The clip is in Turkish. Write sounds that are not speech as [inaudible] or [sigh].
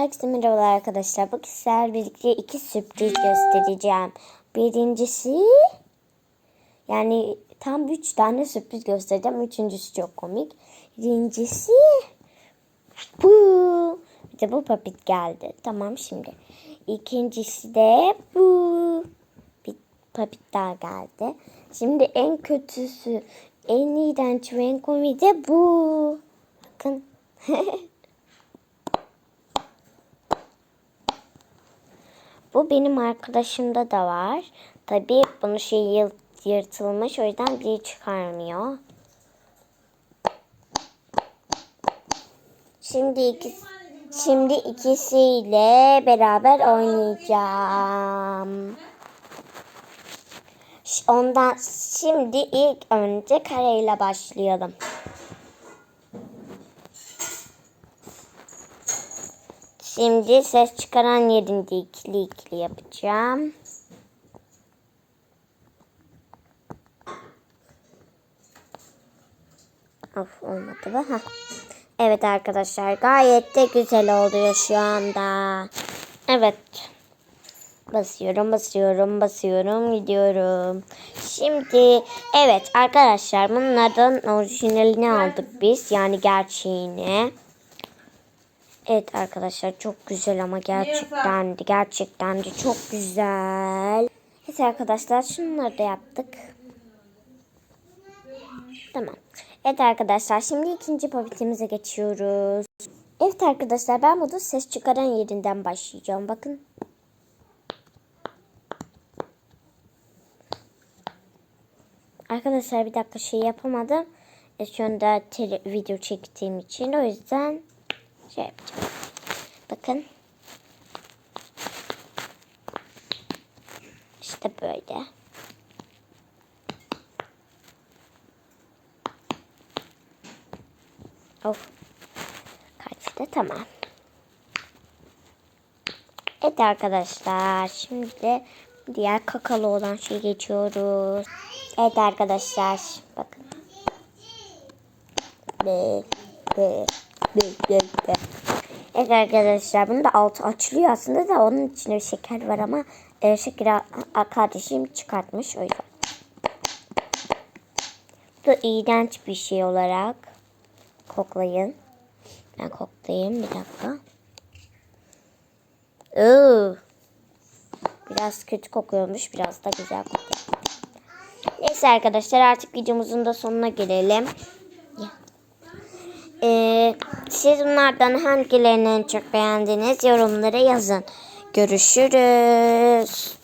Herkese merhabalar arkadaşlar. Bugün sizlerle birlikte iki sürpriz göstereceğim. Birincisi yani tam üç tane sürpriz göstereceğim. Üçüncüsü çok komik. Birincisi bu. Bir de bu papit geldi. Tamam şimdi. İkincisi de bu. Bir papit daha geldi. Şimdi en kötüsü, en iğrenç ve en komik de bu. Bakın. [laughs] Bu benim arkadaşımda da var. Tabii bunu şey yırtılmış o yüzden biri çıkarmıyor. Şimdi iki, şimdi ikisiyle beraber oynayacağım. Ondan şimdi ilk önce kareyle başlayalım. Şimdi ses çıkaran yerinde ikili ikili yapacağım. Of olmadı mı? Heh. Evet arkadaşlar gayet de güzel oluyor şu anda. Evet. Basıyorum basıyorum basıyorum gidiyorum. Şimdi evet arkadaşlar bunların orijinalini aldık biz. Yani gerçeğini. Evet arkadaşlar çok güzel ama gerçekten de gerçekten de çok güzel. Evet arkadaşlar şunları da yaptık. Tamam. Evet arkadaşlar şimdi ikinci papetimize geçiyoruz. Evet arkadaşlar ben burada ses çıkaran yerinden başlayacağım. Bakın. Arkadaşlar bir dakika şey yapamadım. E, şu anda video çektiğim için o yüzden şey yapacağım. Bakın. İşte böyle. Of. Kaçtı tamam. Evet arkadaşlar şimdi de diğer kakalı olan şey geçiyoruz. Evet arkadaşlar bakın. Be, be, Evet arkadaşlar bunu da altı açılıyor aslında da onun içinde bir şeker var ama e, şekeri kardeşim çıkartmış o yüzden. Bu da iğrenç bir şey olarak koklayın. Ben koklayayım bir dakika. Iıı. Biraz kötü kokuyormuş biraz da güzel kokuyor. Neyse arkadaşlar artık videomuzun da sonuna gelelim. Ee, siz bunlardan hangilerini en çok beğendiniz yorumlara yazın. Görüşürüz.